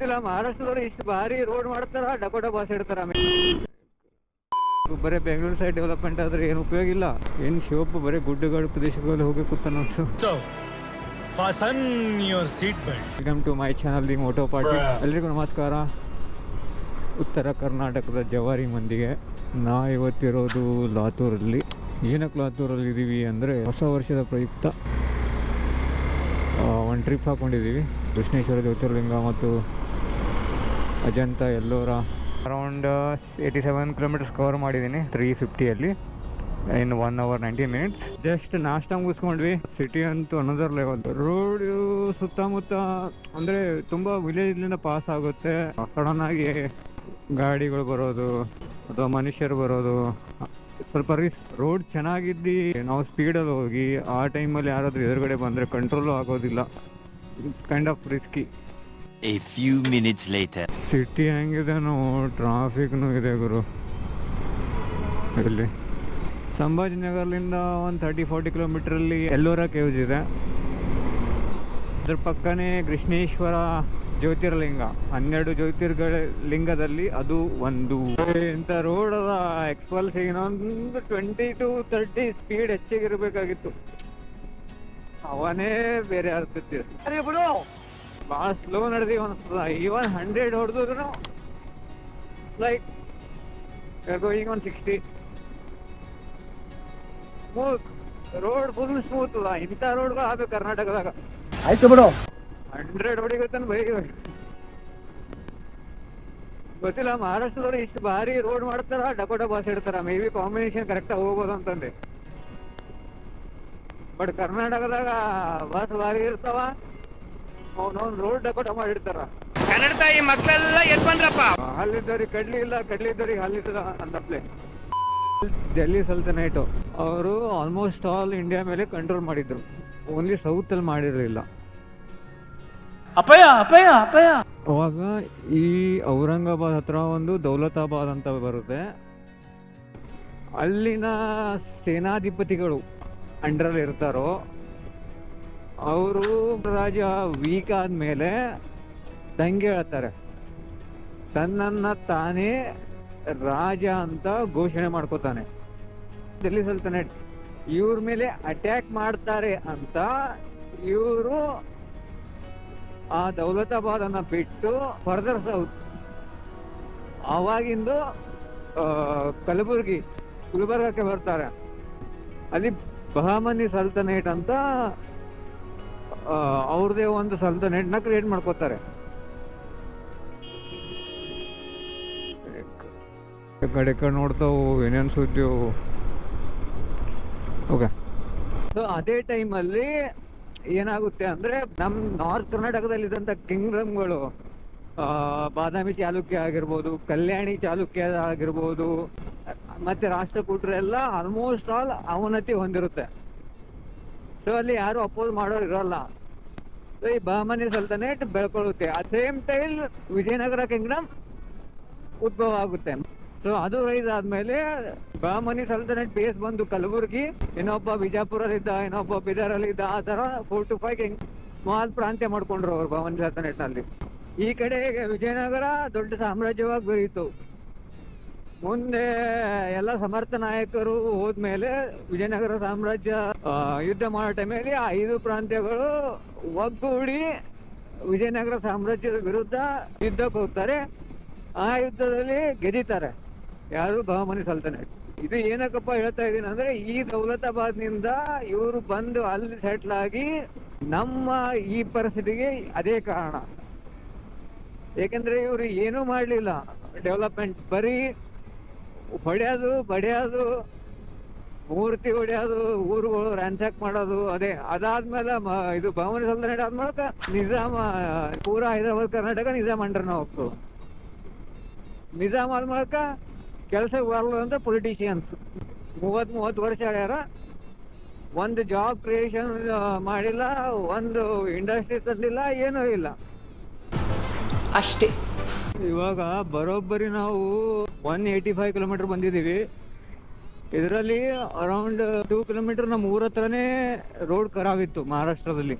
ಗೊತ್ತಿಲ್ಲ ಮಹಾರಾಷ್ಟ್ರದವ್ರು ಇಷ್ಟು ಭಾರಿ ರೋಡ್ ಮಾಡ್ತಾರ ಡಕೋಟ ಬಾಸ್ ಇಡ್ತಾರ ಬರೀ ಬೆಂಗಳೂರು ಸೈಡ್ ಡೆವಲಪ್ಮೆಂಟ್ ಆದ್ರೆ ಏನು ಉಪಯೋಗ ಇಲ್ಲ. ಏನ್ ಶಿವಪ್ಪ ಬರೀ ಗುಡ್ಡಗಾಡು ಪ್ರದೇಶಗಳಲ್ಲಿ ಹೋಗಿ ಕೂತಾನ. Welcome to my channel the moto party ಎಲ್ರಿಗೂ ನಮಸ್ಕಾರ. ಉತ್ತರ ಕರ್ನಾಟಕದ ಜವಾರಿ ಮಂದಿಗೆ ನಾ ಇವತ್ತಿರೋದು ಲಾತೂರಲ್ಲಿ. ಏನಕ್ಕೆ ಲಾತೂರಲ್ಲಿ ಇದ್ದೀವಿ ಅಂದರೆ ಹೊಸ ವರ್ಷದ ಪ್ರಯುಕ್ತ ಒಂದು ಟ್ರಿಪ್ ಹಾಕ್ಕೊಂಡಿದ್ದೀವಿ ಕೃಷ್ಣೇಶ್ವರ ಜ್ಯೋತಿರ್ಲಿಂಗ ಮತ್ತು Ajanta Ellora. Around eighty seven kilometres cover ಮಾಡಿದ್ದೀನಿ three ಫಿಫ್ಟಿಯಲ್ಲಿ in one hour ninety minutes just ನಾಷ್ಟ ಮುಗಿಸ್ಕೊಂಡ್ವಿ. ಸಿಟಿ ಅಂತೂ ಅನದರ್ ಲೆವೆಲ್ ರೋಡ್ ಸುತ್ತಮುತ್ತ, ಅಂದರೆ ತುಂಬ ವಿಲೇಜ್ಲಿಂದ ಪಾಸ್ ಆಗುತ್ತೆ. ಸಡನ್ ಆಗಿ ಗಾಡಿಗಳು ಬರೋದು, ಅಥವಾ ಮನುಷ್ಯರು ಬರೋದು. ಸ್ವಲ್ಪ ರಿಸ್ಕ್ ರೋಡ್ ಚೆನ್ನಾಗಿದ್ದು, ನಾವು ಸ್ಪೀಡಲ್ಲಿ ಹೋಗಿ, ಆ ಟೈಮಲ್ಲಿ ಯಾರಾದರೂ ಎದುರುಗಡೆ ಬಂದರೆ ಕಂಟ್ರೋಲು ಆಗೋದಿಲ್ಲ. It's kind of risky a few minutes later. City ಹೆಂಗಿದೆನೋ ಟ್ರಾಫಿಕ್ನು ಇದೆ ಗುರು. ಇಲ್ಲಿ. ಸಂಭಾಜಿನಗರ್ಲಿಂದ ಒಂದು ತರ್ಟಿ ಫೋರ್ಟಿ ಕಿಲೋಮೀಟ್ರಲ್ಲಿ ಎಲ್ಲೋರ ಕೇವ್ಸ್ ಇದೆ. ಅದ್ರ ಪಕ್ಕನೇ ಕೃಷ್ಣೇಶ್ವರ ಜ್ಯೋತಿರ್ಲಿಂಗ. ಹನ್ನೆರಡು ಜ್ಯೋತಿರ್ಗಳ ಲಿಂಗದಲ್ಲಿ ಅದು ಒಂದು. ಇಂಥ ರೋಡ್ ಅದ ಎಕ್ಸ್ಪಲ್ಸ್ ಇನ್ನೊಂದು ಟ್ವೆಂಟಿ ಟು ತರ್ಟಿ ಸ್ಪೀಡ್ ಹೆಚ್ಚಿಗಿರ್ಬೇಕಾಗಿತ್ತು. ಅವನೇ ಬೇರೆ ಆಗ್ತಿತ್ತು. ಭಾಳ ಸ್ಲೋ ನಡೆದೀವಿ ಅನಿಸ್ತದ ಈವನ್ ಹಂಡ್ರೆಡ್ ಹೊಡೆದ್ರು like going one sixty smooth road full smooth ಅದ ಇಂಥ ರೋಡ್ಗಳು ಆಗ್ಬೇಕು ಕರ್ನಾಟಕದಾಗ. ಆಯ್ತು ಬಿಡು. ಹಂಡ್ರೆಡ್ ಹೊಡಿಗತ್ತನ್ ಬೈ ಗೊತ್ತಿಲ್ಲ ಮಹಾರಾಷ್ಟ್ರದವ್ರು ಇಷ್ಟು ಭಾರಿ ರೋಡ್ ಮಾಡ್ತಾರ ಡಕೋಟ ಬಾಸ್ ಇಡ್ತಾರ. ಮೇ ಬಿ ಕಾಂಬಿನೇಷನ್ ಕರೆಕ್ಟಾಗಿ ಹೋಗ್ಬೋದು ಅಂತಂದೆ. ಬಟ್ ಕರ್ನಾಟಕದಾಗ ಬಸ್ ಭಾರಿ ಇರ್ತಾವ. ಅವನೊಂದು ರೋಡ್ ಡಕೋಟ ಮಾಡಿರ್ತಾರ ಕನ್ನಡ ತಾಯಿ ಮಕ್ಕಳೆಲ್ಲ ಎದ್ ಬಂದ್ರಪ್ಪ? ಹಲ್ಲಿದ್ದವ್ರಿಗೆ ಕಡ್ಲಿ ಇಲ್ಲ ಕಡ್ಲಿ ಇದ್ದವ್ರಿಗೆ ಹಲ್ಲಿದ್ದದ ಅಂತಪ್ಲೆ. ಡೆಲ್ಲಿ ಸಲ್ತನೈಟ್ ಅವರು ಆಲ್ಮೋಸ್ಟ್ ಆಲ್ ಇಂಡಿಯಾ ಮೇಲೆ ಕಂಟ್ರೋಲ್ ಮಾಡಿದ್ರು. ಓನ್ಲಿ ಸೌತಲ್ಲಿ ಮಾಡಿರಲಿಲ್ಲ. ಅಪ್ಪಯ್ಯ ಅಪ್ಪಯ್ಯ ಅಪ್ಪಯ್ಯ. ಅವಾಗ ಈ ಔರಂಗಾಬಾದ್ ಹತ್ರ ಒಂದು ದೌಲತಾಬಾದ್ ಅಂತ ಬರುತ್ತೆ. ಅಲ್ಲಿನ ಸೇನಾಧಿಪತಿಗಳು ಅಂಡರಲ್ಲಿ ಇರ್ತಾರೋ ಅವರು ರಾಜ ವೀಕ್ ಆದ್ಮೇಲೆ ದಂಗೆ ಹೇಳ್ತಾರೆ, ತನ್ನನ್ನ ತಾನೇ ರಾಜ ಅಂತ ಘೋಷಣೆ ಮಾಡ್ಕೋತಾನೆ. ಡೆಲ್ಲಿ ಸಲ್ತನೇಟ್, ಇವ್ರ ಮೇಲೆ ಅಟ್ಯಾಕ್ ಮಾಡ್ತಾರೆ ಅಂತ ಇವರು ಆ ದೌಲತಾಬಾದ್ ಅನ್ನ ಬಿಟ್ಟು ಫರ್ದರ್ ಸೌತ್ ಅವಾಗಿಂದು ಕಲಬುರ್ಗಿ, ಗುಲ್ಬರ್ಗಕ್ಕೆ ಬರ್ತಾರೆ. ಅಲ್ಲಿ ಬಹಮನಿ ಸಲ್ತನೇಟ್ ಅಂತ ಅವ್ರದೇ ಒಂದು ಸಲ್ತನೇಟ್ನ ಕ್ರಿಯೇಟ್ ಮಾಡ್ಕೋತಾರೆ. ಕಡೆ ಕಡೆ ನೋಡ್ತಾವು ಏನೇನು ಸುದ್ದಿ ಓಕೆ ಸೊ ಅದೇ ಟೈಮಲ್ಲಿ ಏನಾಗುತ್ತೆ ಅಂದ್ರೆ ನಮ್ ನಾರ್ತ್ ಕರ್ನಾಟಕದಲ್ಲಿ ಇದ್ದಂತ ಕಿಂಗ್ಡಮ್ಗಳು ಬಾದಾಮಿ ಚಾಲುಕ್ಯ ಆಗಿರ್ಬೋದು ಕಲ್ಯಾಣಿ ಚಾಲುಕ್ಯ ಆಗಿರ್ಬೋದು ಮತ್ತೆ ರಾಷ್ಟ್ರಕೂಟರೆಲ್ಲ ಆಲ್ಮೋಸ್ಟ್ ಆಲ್ ಅವನತಿ ಹೊಂದಿರುತ್ತೆ. ಸೊ ಅಲ್ಲಿ ಯಾರು ಅಪೋಸ್ ಮಾಡೋರು ಇರೋಲ್ಲ. ಸೊ ಈ ಬಹಮನಿ ಸಲ್ತನೇಟ್ ಬೆಳ್ಕೊಳ್ಳುತ್ತೆ. ಆ ಸೇಮ್ ಟೈಮ್ ವಿಜಯನಗರ ಕಿಂಗ್ಡಮ್ ಉದ್ಭವ ಆಗುತ್ತೆ. ಸೊ ಅದು ರೈಸ್ ಆದ್ಮೇಲೆ ಬಹಮನಿ ಸಲ್ತನೇಟ್ ಬೇಸ್ ಬಂದು ಕಲಬುರ್ಗಿ, ಇನ್ನೊಬ್ಬ ಬಿಜಾಪುರಲ್ಲಿದ್ದ ಇನ್ನೊಬ್ಬ ಬಿದರಲ್ಲಿದ್ದ, ಆ ತರ ಫೋರ್ ಟು ಫೈವ್ ಸ್ಮಾಲ್ ಪ್ರಾಂತ್ಯ ಮಾಡ್ಕೊಂಡ್ರು ಅವ್ರು ಬಹಮನಿ ಸಲ್ತನೇಟ್ನಲ್ಲಿ ಈ ಕಡೆ ವಿಜಯನಗರ ದೊಡ್ಡ ಸಾಮ್ರಾಜ್ಯವಾಗಿ ಬೆಳೀತು. ಮುಂದೆ ಎಲ್ಲ ಸಮರ್ಥ ನಾಯಕರು ಹೋದ್ಮೇಲೆ ವಿಜಯನಗರ ಸಾಮ್ರಾಜ್ಯ ಯುದ್ಧ ಮಾಡೋ ಟೈಮಲ್ಲಿ ಐದು ಪ್ರಾಂತ್ಯಗಳು ಒಗ್ಗೂಡಿ ವಿಜಯನಗರ ಸಾಮ್ರಾಜ್ಯದ ವಿರುದ್ಧ ಯುದ್ಧಕ್ಕೆ ಹೋಗ್ತಾರೆ. ಆ ಯುದ್ಧದಲ್ಲಿ ಗೆದಿತಾರೆ. ಯಾರು? ಬಹಮನಿ ಸಲ್ತನೇಟ್ ಇದು ಏನಕ್ಕಪ್ಪ ಹೇಳ್ತಾ ಇದ್ದೀನಿ ಅಂದ್ರೆ, ಈ ದೌಲತಾಬಾದ್ನಿಂದ ಇವರು ಬಂದು ಅಲ್ಲಿ ಸೆಟ್ಲ್ ಆಗಿ ನಮ್ಮ ಈ ಪರಿಸ್ಥಿತಿಗೆ ಅದೇ ಕಾರಣ. ಏಕೆಂದ್ರೆ ಇವರು ಏನೂ ಮಾಡಲಿಲ್ಲ. ಡೆವಲಪ್ಮೆಂಟ್ ಬರೀ ಹೊಡೆಯೋದು, ಬಡಿಯೋದು, ಮೂರ್ತಿ ಹೊಡೆಯೋದು, ಊರುಗಳು ರ್ಯಾನ್ಸಾಕ್ ಮಾಡೋದು, ಅದೇ. ಅದಾದ್ಮೇಲೆ ಇದು ಭವನ ಸಲ್ತನೇಟ್ ಆದ್ಮೇಲೆ ನಿಜಾಮ, ಪೂರಾ ಹೈದರಾಬಾದ್, ಕರ್ನಾಟಕ ನಿಜಾಮ್ ಅಂಡರ್ನ ಹೋಗ್ತು. ನಿಜಾಮ್ ಆದ್ಮೇಲೆ ಬರಲ್ಲ ಅಂತ ಪೊಲಿಟಿಷಿಯನ್ಸ್ ಮೂವತ್ ಮೂವತ್ತು ವರ್ಷ ಹೇಳ್ಯಾರ ಒಂದು ಜಾಬ್ ಕ್ರಿಯೇಷನ್ ಮಾಡಿಲ್ಲ, ಒಂದು ಇಂಡಸ್ಟ್ರಿ ತಂದಿಲ್ಲ, ಏನೂ ಇಲ್ಲ. ಅಷ್ಟೇ. ಇವಾಗ ಬರೋಬ್ಬರಿ ನಾವು ಒನ್ ಏಯ್ಟಿ ಫೈವ್ ಕಿಲೋಮೀಟರ್ ಬಂದಿದ್ದೀವಿ. ಇದರಲ್ಲಿ ಅರೌಂಡ್ ಟೂ ಕಿಲೋಮೀಟರ್ ನಮ್ಮ ಊರ ಹತ್ರನೇ ರೋಡ್ ಖರಾಬಿತ್ತು ಮಹಾರಾಷ್ಟ್ರದಲ್ಲಿ.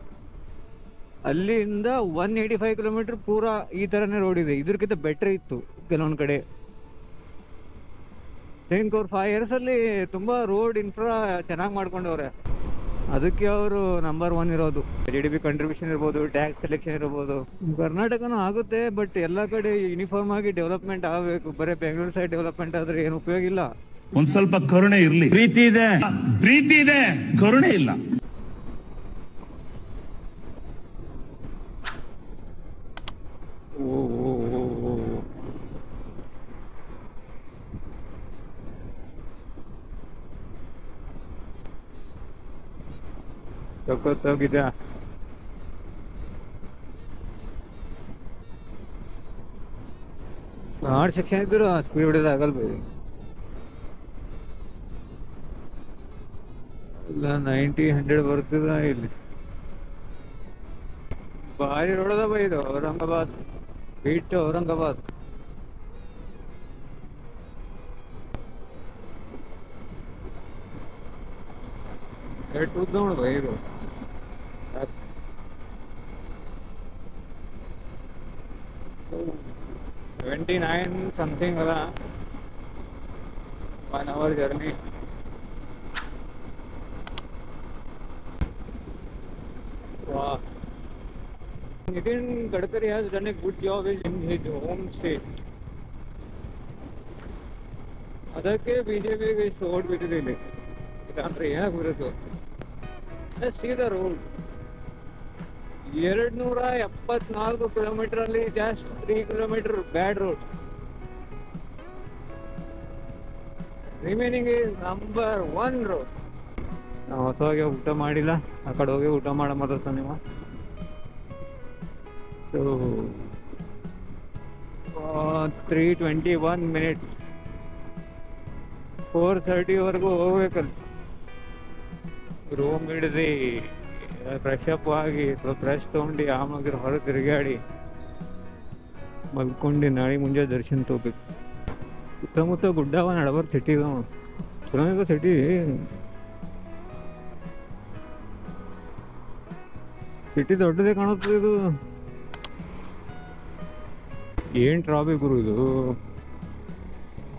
ಅಲ್ಲಿಂದ ಒನ್ ಏಯ್ಟಿ ಫೈವ್ ಕಿಲೋಮೀಟರ್ ಪೂರಾ ಈ ಥರನೇ ರೋಡ್ ಇದೆ. ಇದ್ರಕ್ಕಿಂತ ಬೆಟ್ರ್ ಇತ್ತು ಕೆಲವೊಂದು ಕಡೆ. ಥಿಂಕ್ ಅವ್ರು ಫೈವ್ ಇಯರ್ಸಲ್ಲಿ ತುಂಬ ರೋಡ್ ಇನ್ಫ್ರಾ ಚೆನ್ನಾಗಿ ಮಾಡ್ಕೊಂಡವ್ರೆ. ಅದಕ್ಕೆ ಅವರು ನಂಬರ್ ಒನ್ ಇರೋದು. ಜಿ ಡಿ ಬಿ ಕಂಟ್ರಿಬ್ಯೂಷನ್ ಇರ್ಬೋದು ಟ್ಯಾಕ್ಸ್ ಕಲೆಕ್ಷನ್ ಇರ್ಬೋದು. ಕರ್ನಾಟಕನೂ ಆಗುತ್ತೆ ಬಟ್ ಎಲ್ಲ ಕಡೆ ಯೂನಿಫಾರ್ಮ್ ಆಗಿ ಡೆವಲಪ್ಮೆಂಟ್ ಆಗಬೇಕು. ಬರೀ ಬೆಂಗಳೂರು ಸೈಡ್ ಡೆವಲಪ್ಮೆಂಟ್ ಆದ್ರೆ ಏನು ಉಪಯೋಗ ಇಲ್ಲ. ಒಂದ್ ಸ್ವಲ್ಪ ಕರುಣೆ ಇರ್ಲಿ. ಪ್ರೀತಿ ಇದೆ. ಪ್ರೀತಿ ಇದೆ ಕರುಣೆ ಇಲ್ಲ. ಸಖತ್ತಾಗಿದೆ ಹಾರ್ಡ್ ಸೆಕ್ಷನ್ ಇದ್ರು ಸ್ಪೀಡ್ ಹೊಡೆಯೋದು ಆಗಲ್ಲ ಬೈ ಇಲ್ಲ ನೈಂಟಿ ಹಂಡ್ರೆಡ್ ಬರ್ತದ ಇಲ್ಲಿ ಭಾರಿ ರೋಡದ ಬೈ ಇದು ಔರಂಗಾಬಾದ್ ಬೀಟ್ ಔರಂಗಾಬಾದ್ ಎಷ್ಟು ಉದ್ದ ನೋಡು ಬೈ ಇದು ಸೆವೆಂಟಿ ನೈನ್ ಸಮಥಿಂಗ್ ಅದ one hour journey Wow. Nitin Gadkari has done a good job in his home state. ಅದಕ್ಕೆ ಬಿಜೆಪಿಗೆ ಇಷ್ಟು ಓಟ್ ಬಿದ್ದಿದೆ ಇಲ್ಲಿ ಸೀದಾ ರೋಡ್ ಎರಡ್ ನೂರ ಎಪ್ಪತ್ನಾಲ್ಕು ಕಿಲೋಮೀಟರ್ ಅಲ್ಲಿ just three kilometre bad road remaining is number one road ನಾವು ಹೊಸವಾಗಿ ಊಟ ಮಾಡಿಲ್ಲ. ಆ ಕಡೆ ಹೋಗಿ ಊಟ ಮಾಡ ಸರ್ ನೀವು. So three twenty one minutes four ಥರ್ಟಿವರೆಗೂ ಹೋಗ್ಬೇಕಲ್ಲ. ರೂಮ್ ಹಿಡ್ದು ಫ್ರೆಶ್ ಅಪ್ ಆಗಿ ಸ್ವಲ್ಪ ಫ್ರೆಶ್ ತೊಗೊಂಡು ಆಮಾಗಿರ ಹೊರಗೆ ತಿರುಗಾಡಿ ಮಲ್ಕೊಂಡು ನಾಳೆ ಮುಂಜಾನೆ ದರ್ಶನ ತಗೋಬೇಕು. ಸುತ್ತಮುತ್ತ ಗುಡ್ಡವ ನಡಬಾರ್ ಸಿಟಿ ಚಲೋ ಸಿಟಿ ಸಿಟಿ ದೊಡ್ಡದೇ ಕಾಣುತ್ತೆ ಇದು. ಏನ್ ಟ್ರಾಫಿಕ್ ಗುರು ಇದು?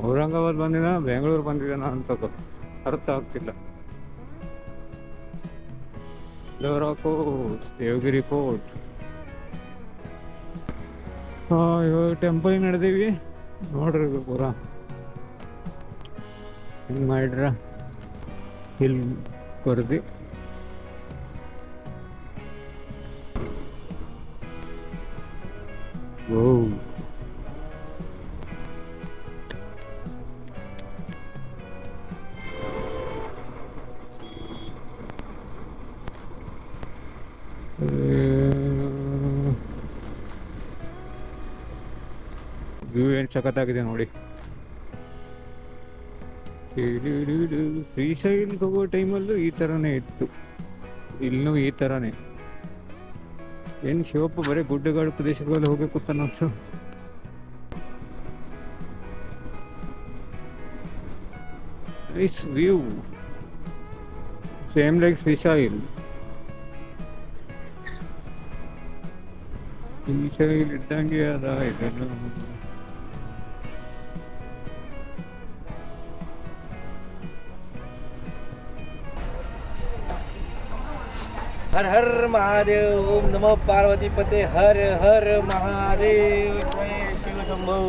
ಔರಂಗಾಬಾದ್ ಬಂದಿನ ಬೆಂಗಳೂರು ಬಂದಿದ್ದಾನ ಅಂತ ಅರ್ಥ ಆಗ್ತಿಲ್ಲ. ಲೋರಾಕೋ ದೇವಗಿರಿ ಫೋರ್ಟ್ ಹಾಂ ಇವಾಗ ಟೆಂಪಲ್ ನಡೆದೀವಿ. ನೋಡ್ರಿ ಪೂರ. ಹಿಂಗೆ ಮಾಡ್ರ ಇಲ್ಲಿ ಕೊರ್ದಿ ಏನು ಸಖತ್ತಾಗಿದೆ ನೋಡಿ. ಶ್ರೀಶೈಲ್ ಹೋಗೋ ಟೈಮಲ್ಲೂ ಈ ಥರನೇ ಇತ್ತು. ಇಲ್ಲೂ ಈ ಥರನೇ ಏನು ಶಿವಪ್ಪ ಬರೀ ಗುಡ್ಡಗಾಡು ಪ್ರದೇಶಗಳಲ್ಲಿ ಹೋಗಬೇಕು ಅಂತ ಸೇಮ್ ಲೈಕ್ ಶ್ರೀಶೈಲ್ ಶ್ರೀಶೈಲ್ ಇದ್ದಂಗೆ ಅದ ಇದನ್ನು. હર હર મહાદેવ ઓમ નમઃ પાર્વતી પતે હર હર મહાદેવ શિવ શંભુ.